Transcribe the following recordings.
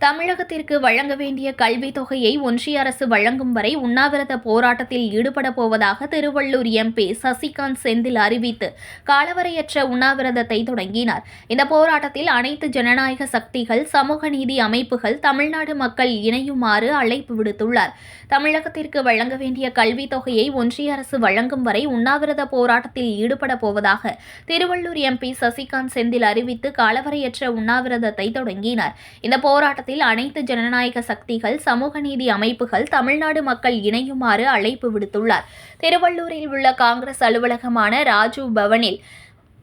தமிழகத்திற்கு வழங்க வேண்டிய கல்வித் தொகையை ஒன்றிய அரசு வழங்கும் வரை உண்ணாவிரத போராட்டத்தில் ஈடுபட போவதாக திருவள்ளூர் எம்பி சசிகாந்த் செந்தில் அறிவித்து காலவரையற்ற உண்ணாவிரதத்தை தொடங்கினார். இந்த போராட்டத்தில் அனைத்து ஜனநாயக சக்திகள் சமூக நீதி அமைப்புகள் தமிழ்நாடு மக்கள் இணையுமாறு அழைப்பு விடுத்துள்ளார். தமிழகத்திற்கு வழங்க வேண்டிய கல்வித் தொகையை ஒன்றிய அரசு வழங்கும் வரை உண்ணாவிரத போராட்டத்தில் ஈடுபட போவதாக திருவள்ளூர் எம்பி சசிகாந்த் செந்தில் அறிவித்து காலவரையற்ற உண்ணாவிரதத்தை தொடங்கினார். இந்த போராட்டத்தில் அனைத்து ஜனநாயக சக்திகள் சமூக நீதி அமைப்புகள் தமிழ்நாடு மக்கள் இணையுமாறு அழைப்பு விடுத்துள்ளார். திருவள்ளூரில் உள்ள காங்கிரஸ் அலுவலகமான ராஜீவ் பவனில்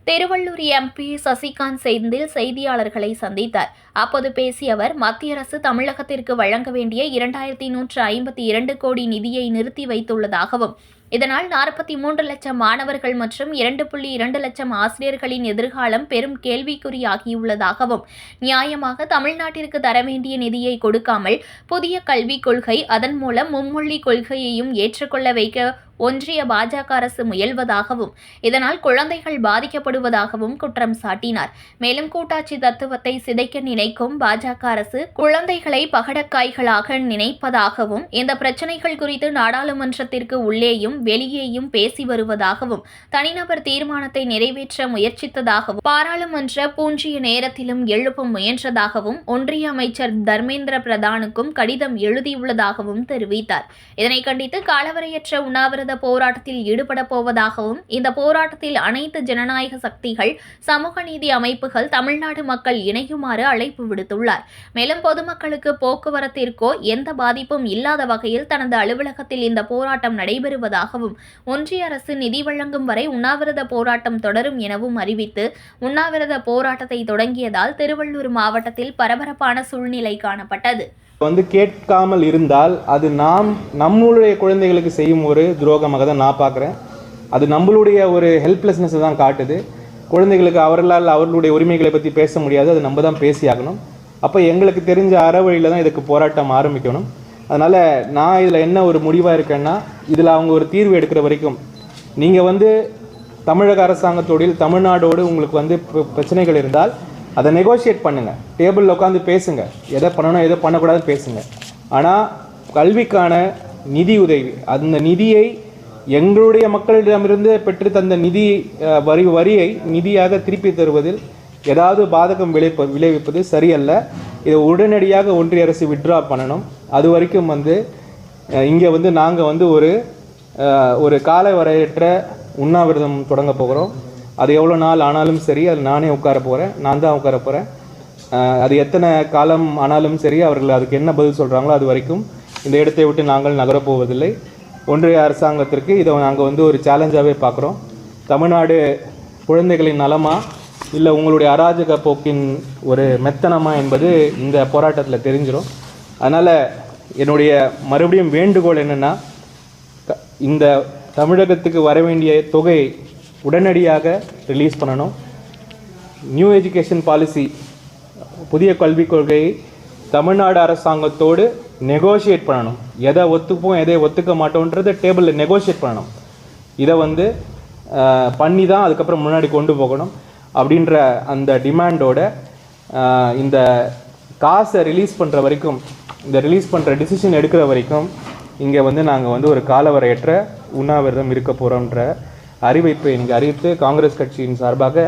திருவள்ளூர் எம்பி சசிகாந்த் செந்தில் செய்தியாளர்களை சந்தித்தார். அப்போது பேசிய அவர் மத்திய அரசு தமிழகத்திற்கு வழங்க வேண்டிய இரண்டாயிரத்தி நூற்று ஐம்பத்தி இரண்டு கோடி நிதியை நிறுத்தி வைத்துள்ளதாகவும் இதனால் நாற்பத்தி மூன்று லட்சம் மாணவர்கள் மற்றும் இரண்டு புள்ளி இரண்டு லட்சம் ஆசிரியர்களின் எதிர்காலம் பெரும் கேள்விக்குறியாகியுள்ளதாகவும் நியாயமாக தமிழ்நாட்டிற்கு தர வேண்டிய நிதியை கொடுக்காமல் புதிய கல்விக் கொள்கை அதன் மூலம் மும்மொழி கொள்கையையும் ஏற்றுக்கொள்ள வைக்க ஒன்றிய பாஜக அரசு முயல்வதாகவும் இதனால் குழந்தைகள் பாதிக்கப்படுவதாகவும் குற்றம் சாட்டினார். மேலும் கூட்டாட்சி தத்துவத்தை சிதைக்க நினைக்கும் பாஜக அரசு குழந்தைகளை பகடக்காய்களாக நினைப்பதாகவும் இந்த பிரச்சனைகள் குறித்து நாடாளுமன்றத்திற்கு உள்ளேயும் வெளியேயும் பேசி வருவதாகவும் தனிநபர் தீர்மானத்தை நிறைவேற்ற முயற்சித்ததாகவும் பாராளுமன்ற பூஞ்சிய நேரத்திலும் எழுப்ப முயன்றதாகவும் ஒன்றிய அமைச்சர் தர்மேந்திர பிரதானுக்கும் கடிதம் எழுதியுள்ளதாகவும் தெரிவித்தார். இதனை கண்டித்து காலவரையற்ற உண்ணாவிரத போராட்டத்தில் ஈடுபட போவதாகவும் இந்த போராட்டத்தில் அனைத்து ஜனநாயக சக்திகள் சமூக நீதி அமைப்புகள் தமிழ்நாடு மக்கள் இணையுமாறு அழைப்பு விடுத்துள்ளார். மேலும் பொதுமக்களுக்கு போக்குவரத்திற்கோ எந்த பாதிப்பும் இல்லாத வகையில் தனது அலுவலகத்தில் இந்த போராட்டம் நடைபெறுவதாகவும் ஒன்றிய அரசு நிதி வழங்கும் வரை உண்ணாவிரத போராட்டம் தொடரும் எனவும் அறிவித்து உண்ணாவிரத போராட்டத்தை தொடங்கியதால் திருவள்ளூர் மாவட்டத்தில் பரபரப்பான சூழ்நிலை காணப்பட்டது. வந்து கேட்காமல் இருந்தால் அது நாம் நம்மளுடைய குழந்தைகளுக்கு செய்யும் ஒரு துரோகமாக தான் நான் பார்க்குறேன். அது நம்மளுடைய ஒரு ஹெல்ப்லெஸ்னஸை தான் காட்டுது. குழந்தைகளுக்கு அவர்களால் அவர்களுடைய உரிமைகளை பற்றி பேச முடியாது. அது நம்ம தான் பேசியாகணும். அப்போ எங்களுக்கு தெரிஞ்ச அறவழியில் தான் இதுக்கு போராட்டம் ஆரம்பிக்கணும். அதனால் நான் இதில் என்ன ஒரு முடிவாக இருக்கேன்னா இதில் அவங்க ஒரு தீர்வு எடுக்கிற வரைக்கும் நீங்கள் வந்து தமிழக அரசாங்கத்தோடில் தமிழ்நாடோடு உங்களுக்கு வந்து பிரச்சனைகள் இருந்தால் அதை நெகோஷியேட் பண்ணுங்கள் டேபிளில் உட்காந்து பேசுங்க. எதை பண்ணணும் எதை பண்ணக்கூடாதுன்னு பேசுங்க. ஆனால் கல்விக்கான நிதி உதவி அந்த நிதியை எங்களுடைய மக்களிடமிருந்து பெற்று தந்த நிதி வரி வரியை நிதியாக திருப்பி தருவதில் ஏதாவது பாதகம் விளைப்ப விளைவிப்பது சரியல்ல. இதை உடனடியாக ஒன்றிய அரசு விட்ரா பண்ணணும். அது வரைக்கும் வந்து இங்கே வந்து நாங்கள் வந்து ஒரு ஒரு கால வரையற்ற உண்ணாவிரதம் தொடங்க போகிறோம். அது எவ்வளோ நாள் ஆனாலும் சரி அது நானே உட்கார போகிறேன் நான் தான் உட்கார போகிறேன் அது எத்தனை காலம் ஆனாலும் சரி அவர்கள் அதுக்கு என்ன பதில் சொல்கிறாங்களோ அது வரைக்கும் இந்த இடத்தை விட்டு நாங்கள் நகரப் போவதில்லை. ஒன்றிய அரசாங்கத்திற்கு இதை நாங்கள் வந்து ஒரு சேலஞ்சாகவே பார்க்குறோம். தமிழ்நாடு குழந்தைகளின் நலமா இல்லை உங்களுடைய அராஜக போக்கின் ஒரு மெத்தனமா என்பது இந்த போராட்டத்தில் தெரிஞ்சிடும் அதனால் என்னுடைய மறுபடியும் வேண்டுகோள் என்னென்னா இந்த தமிழகத்துக்கு வர வேண்டிய தொகை உடனடியாக ரிலீஸ் பண்ணணும். நியூ எஜுகேஷன் பாலிசி புதிய கல்விக் கொள்கையை தமிழ்நாடு அரசாங்கத்தோடு நெகோஷியேட் பண்ணணும். எதை ஒத்துப்போம் எதை ஒத்துக்க மாட்டோன்றதை டேபிளில் நெகோஷியேட் பண்ணணும். இதை வந்து பண்ணி தான் அதுக்கப்புறம் முன்னாடி கொண்டு போகணும். அப்படின்ற அந்த டிமாண்டோட இந்த காசை ரிலீஸ் பண்ணுற வரைக்கும் இந்த ரிலீஸ் பண்ணுற டிசிஷன் எடுக்கிற வரைக்கும் இங்கே வந்து நாங்கள் வந்து ஒரு காலவரையற்ற உண்ணாவிரதம் இருக்க போகிறோன்ற அறிவிப்பை எனக்கு அறிவித்து காங்கிரஸ் கட்சியின் சார்பாக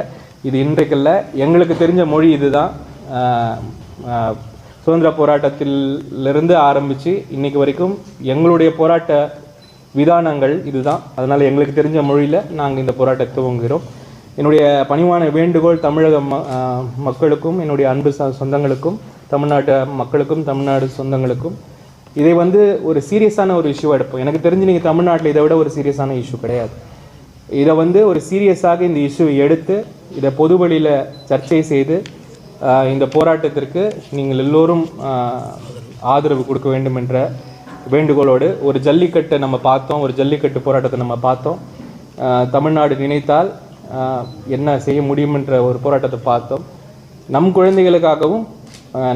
இது இன்றைக்கல்ல. எங்களுக்கு தெரிஞ்ச மொழி இதுதான். சுதந்திர போராட்டத்திலிருந்து ஆரம்பித்து இன்னைக்கு வரைக்கும் எங்களுடைய போராட்ட விதானங்கள் இதுதான். அதனால் எங்களுக்கு தெரிஞ்ச மொழியில் நாங்கள் இந்த போராட்டத்தை துவங்குகிறோம். என்னுடைய பணிவான வேண்டுகோள் தமிழக மக்களுக்கும் என்னுடைய அன்பு ச சொந்தங்களுக்கும் தமிழ்நாட்டு மக்களுக்கும் தமிழ்நாடு சொந்தங்களுக்கும் இதை வந்து ஒரு சீரியஸான ஒரு இஷ்யூவாக எடுப்போம். எனக்கு தெரிஞ்சு நீங்கள் தமிழ்நாட்டில் இதை விட ஒரு சீரியஸான இஷ்யூ கிடையாது. இதை வந்து ஒரு சீரியஸாக இந்த இஷ்யூ எடுத்து இதை பொது வழியில் சர்ச்சை செய்து இந்த போராட்டத்திற்கு நீங்கள் எல்லோரும் ஆதரவு கொடுக்க வேண்டும் என்ற வேண்டுகோளோடு ஒரு ஜல்லிக்கட்டை நம்ம பார்த்தோம் ஒரு ஜல்லிக்கட்டு போராட்டத்தை நம்ம பார்த்தோம். தமிழ்நாடு நினைத்தால் என்ன செய்ய முடியுமென்ற ஒரு போராட்டத்தை பார்த்தோம். நம் குழந்தைகளுக்காகவும்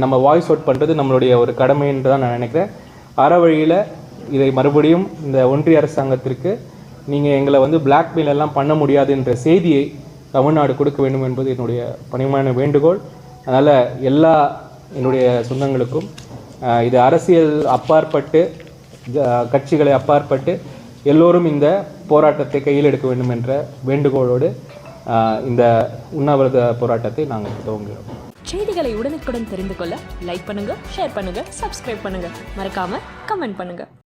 நம்ம வாய்ஸ் அவுட் பண்ணுறது நம்மளுடைய ஒரு கடமை என்று தான் நான் நினைக்கிறேன். அற வழியில் இதை மறுபடியும் இந்த ஒன்றிய அரசாங்கத்திற்கு நீங்கள் எங்களை வந்து பிளாக்மெயில் எல்லாம் பண்ண முடியாது என்ற செய்தியை தமிழ்நாடு கொடுக்க வேண்டும் என்பது என்னுடைய பணிமான வேண்டுகோள். அதனால் எல்லா என்னுடைய சொந்தங்களுக்கும் இது அரசியல் அப்பாற்பட்டு கட்சிகளை அப்பாற்பட்டு எல்லோரும் இந்த போராட்டத்தை கையில் எடுக்க வேண்டும் என்ற வேண்டுகோளோடு இந்த உண்ணாவிரத போராட்டத்தை நாங்கள் துவங்குகிறோம். செய்திகளை உடனுக்குடன் தெரிந்து கொள்ள லைக் பண்ணுங்க ஷேர் பண்ணுங்க சப்ஸ்கிரைப் பண்ணுங்க. மறக்காம கமெண்ட் பண்ணுங்க.